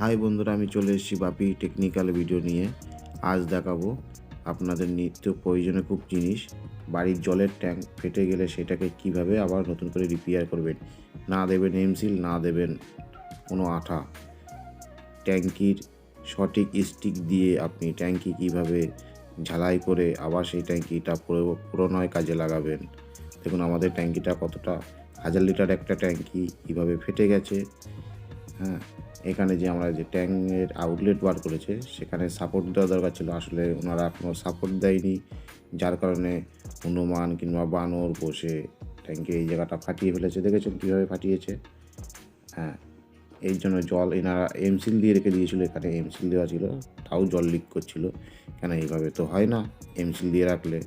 High বন্ধুরা, আমি চলে এসেছি বাপি টেকনিক্যাল ভিডিও নিয়ে। আজ দেখাবো আপনাদের নিত্য প্রয়োজনীয় খুব জিনিস। বাড়ির জলের ট্যাঙ্ক ফেটে গেলে সেটাকে কীভাবে আবার নতুন করে রিপেয়ার করবেন? না দেবেন এমসিল না দেবেন কোনো আঠা। ট্যাঙ্কির সঠিক স্টিক দিয়ে আপনি ট্যাঙ্কি কীভাবে ঝালাই করে আবার সেই ট্যাঙ্কিটা পুরো, পুরোনয় কাজে লাগাবেন। দেখুন, আমাদের ট্যাঙ্কিটা কতটা, হাজার লিটার একটা ট্যাঙ্কি কীভাবে ফেটে গেছে হ্যাঁ? এখানে যে আমরা যে ট্যাঙ্কের আউটলেট বার করেছে, সেখানে সাপোর্ট দেওয়া দরকার ছিল। আসলে ওনারা কোনো সাপোর্ট দেয়নি, যার কারণে হনুমান কিংবা বানর বসে ট্যাঙ্কে এই জায়গাটা ফাটিয়ে ফেলেছে। দেখেছেন কীভাবে ফাটিয়েছে? হ্যাঁ এই জন্য জল এনারা এমসিল দিয়ে রেখে দিয়েছিল, এখানে এমসিল দেওয়া ছিল। তাও জল লিক করছিল। কেন এইভাবে তো হয় না? এমসিল দিয়ে রাখলে,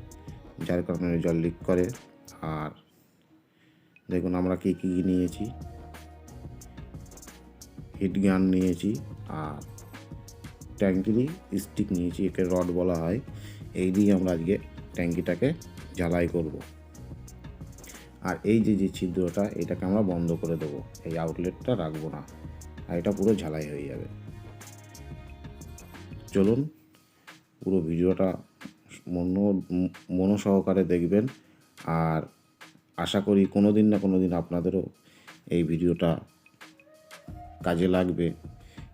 যার কারণে জল লিক করে। আর দেখুন আমরা কী কী নিয়েছি। হিট গান নিয়েছি আর ট্যাঙ্কিরই স্টিক নিয়েছি, একে রড বলা হয়। এই দিয়ে আমরা আজকে ট্যাঙ্কিটাকে জ্বালাই করব। আর এই যে যে ছিদ্রটা, এটাকে আমরা বন্ধ করে দেবো। এই আউটলেটটা রাখব না, আর এটা পুরো ঝালাই হয়ে যাবে। চলুন, পুরো ভিডিওটা মন, মনোসহকারে দেখবেন। আর আশা করি কোনো দিন না কোনো দিন আপনাদেরও এই ভিডিওটা কাজে লাগবে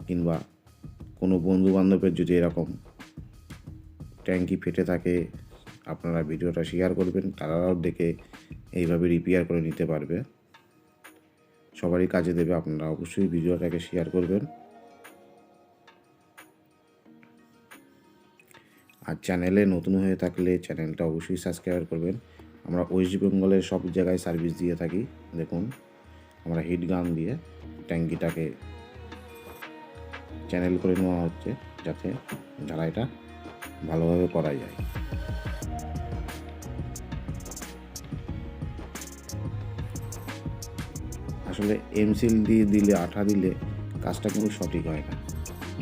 কিংবা কোনো বন্ধু বান্ধবের যদি এরকম ট্যাঙ্কি ফেটে থাকে, আপনারা ভিডিওটা শেয়ার করবেন, তারাও দেখে এইভাবে রিপেয়ার করে নিতে পারবে। সবারই কাজে দেবে, আপনারা অবশ্যই ভিডিওটাকে শেয়ার করবেন। আর চ্যানেলে নতুন হয়ে থাকলে চ্যানেলটা অবশ্যই সাবস্ক্রাইব করবেন। আমরা ওয়েস্ট বেঙ্গলের সব জায়গায় সার্ভিস দিয়ে থাকি, দেখুন। আমরা হিট গান দিয়ে ট্যাঙ্কিটাকে চ্যানেল করে নেওয়া হচ্ছে যাতে ঝালাইটা ভালোভাবে করা যায়। আসলে এমসিল দিয়ে দিলে, আঠা দিলে কাজটা কিন্তু সঠিক হয় না।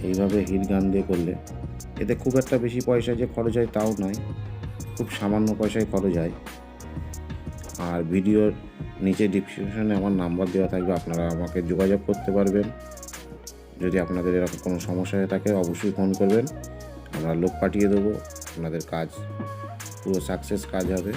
এইভাবে হিট গান দিয়ে করলে এতে খুব একটা বেশি পয়সা যে খরচ হয় তাও নয়, খুব সামান্য পয়সায় খরচ হয়। আর ভিডিওর নিচে ডিসক্রিপশনে আমার নাম্বার দেওয়া থাকবে, আপনারা আমাকে যোগাযোগ করতে পারবেন। যদি আপনাদের এরকম কোনো সমস্যা হয়ে থাকে, অবশ্যই ফোন করবেন। আমরা লোক পাঠিয়ে দেবো, আপনাদের কাজ, পুরো সাকসেস কাজ হবে।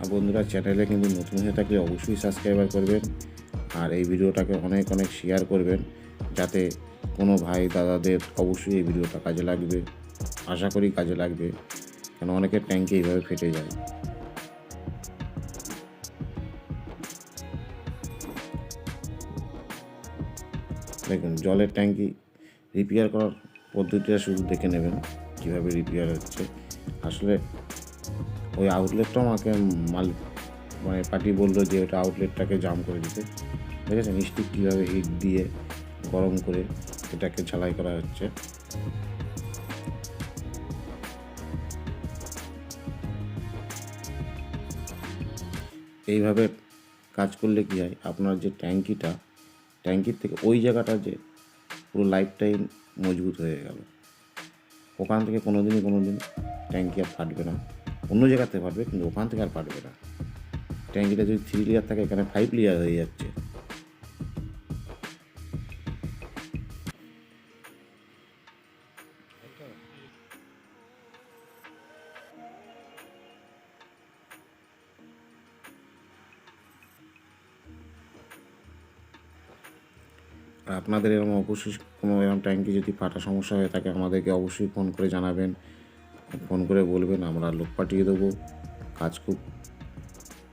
আর বন্ধুরা চ্যানেলে কিন্তু নতুন হয়ে থাকলে অবশ্যই সাবস্ক্রাইবার করবেন। আর এই ভিডিওটাকে অনেক অনেক শেয়ার করবেন। যাতে কোনো ভাই দাদাদের অবশ্যই এই ভিডিওটা কাজে লাগবে। আশা করি কাজে লাগবে। কেন অনেকের ট্যাঙ্কি এইভাবে ফেটে যায়। দেখুন, জলের ট্যাঙ্কি রিপেয়ার করার পদ্ধতিটা শুধু দেখে নেবেন, কীভাবে রিপেয়ার হচ্ছে। আসলে ওই আউটলেটটা আমাকে মাল মানে পার্টি বলল যে ওটা আউটলেটটাকে জাম করে দিতে। দেখেছেন স্টিক কীভাবে হিট দিয়ে গরম করে এটাকে ঝালাই করা হচ্ছে। এইভাবে কাজ করলে কী হয়, আপনার যে ট্যাঙ্কিটা, ট্যাঙ্কির থেকে ওই জায়গাটা যে পুরো লাইফ টাইম মজবুত হয়ে গেল। ওখান থেকে কোনো দিনই কোনো দিন ট্যাঙ্কি আর ফাটবে না। অন্য জায়গাতে ফাটবে, কিন্তু ওখান থেকে আর ফাটবে না। ট্যাঙ্কিটা যদি থ্রি লেয়ার থাকে, এখানে ফাইভ লেয়ার হয়ে যাচ্ছে। আপনাদের এরকম অবশ্যই কোনো এরকম ট্যাঙ্কি যদি ফাটা সমস্যা হয়ে থাকে, আমাদেরকে অবশ্যই ফোন করে জানাবেন। ফোন করে বলবেন, আমরা লোক পাঠিয়ে দেবো। কাজ খুব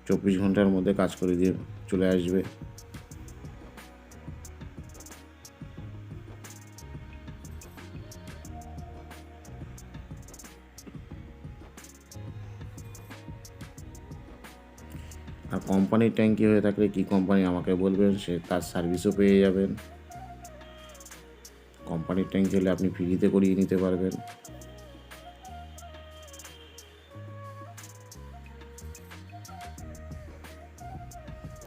চব্বিশ ঘণ্টার মধ্যে কাজ করে দিয়ে চলে আসবে। আর কোম্পানির ট্যাঙ্কি হয়ে থাকলে কি কোম্পানি আমাকে বলবেন, সে তার সার্ভিসও পেয়ে যাবেন। কোম্পানির ট্যাঙ্ক হলে আপনি ফ্রিতে করিয়ে নিতে পারবেন।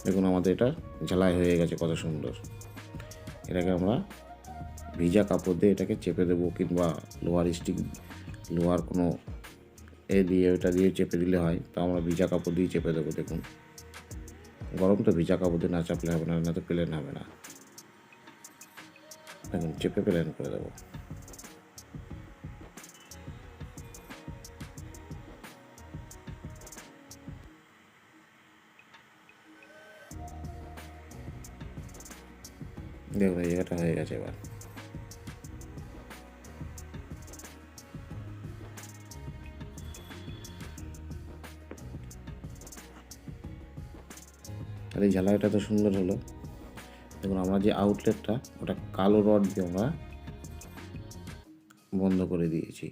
দেখুন আমাদের এটা ঝালাই হয়ে গেছে, কত সুন্দর। এটাকে আমরা ভিজা কাপড় দিয়ে এটাকে চেপে দেবো কিংবা লোহার স্টিক, লোহার কোনো এ দিয়ে ওটা দিয়ে চেপে দিলে হয়। তো আমরা ভিজা কাপড় দিয়ে চেপে দেবো, দেখুন। গরম তো ভিজা কাপড় দিয়ে না চাপলে হবে না না তো প্লেন হবে না। দেখুন চেপে প্ল্যান করে দেবো। দেখুন এই জায়গাটা হয়ে গেছে এবার। আর এই ঝালাইটা তো সুন্দর হলো। দেখুন, আমরা যে আউটলেটটা ওটা কালো রড দিয়ে আমরা বন্ধ করে দিয়েছি।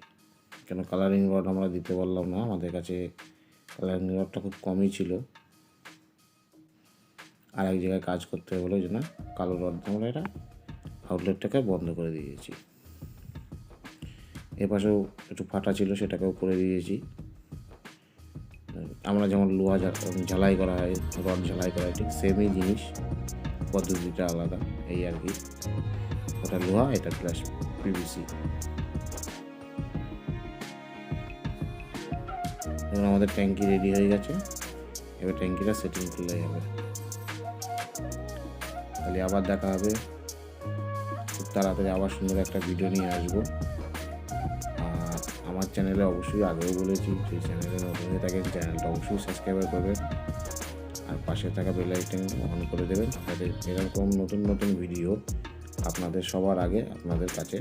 কেন কালারিং রড আমরা দিতে পারলাম না, আমাদের কাছে কালারিং রডটা খুব কমই ছিল। আর এক জায়গায় কাজ করতে হলো যে না, কালো রড দিয়ে আমরা এটা আউটলেটটাকে বন্ধ করে দিয়েছি। এ পাশেও একটু ফাটা ছিল, সেটাকেও করে দিয়েছি। আমরা যেমন লোহা ঝালাই করা হয় রড ঝালাই করা হয়, ঠিক সেমই জিনিস। পদ্ধতিটা আলাদা, এই আর কি। ওটা লোহা, এটা প্লাস পিভিসি এখন আমাদের ট্যাঙ্কি রেডি হয়ে গেছে। এবার ট্যাঙ্কিটা সেটিং করলে যাবে তাহলে আবার দেখা হবে। খুব তাড়াতাড়ি আবার সুন্দর একটা ভিডিও নিয়ে আসব। আর আমার চ্যানেলে অবশ্যই আগেও বলেছি, যে চ্যানেলে নতুন হয়ে থাকেন চ্যানেলটা অবশ্যই সাবস্ক্রাইব করবেন। আর পাশে থাকা বেল আইকন অন করে দেবেন। যাতে এরকম নতুন নতুন ভিডিও আপনাদের সবার আগে আপনাদের কাছে।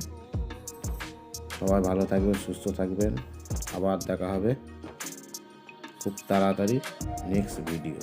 সবাই ভালো থাকবেন, সুস্থ থাকবেন। আবার দেখা হবে খুব তাড়াতাড়ি নেক্সট ভিডিও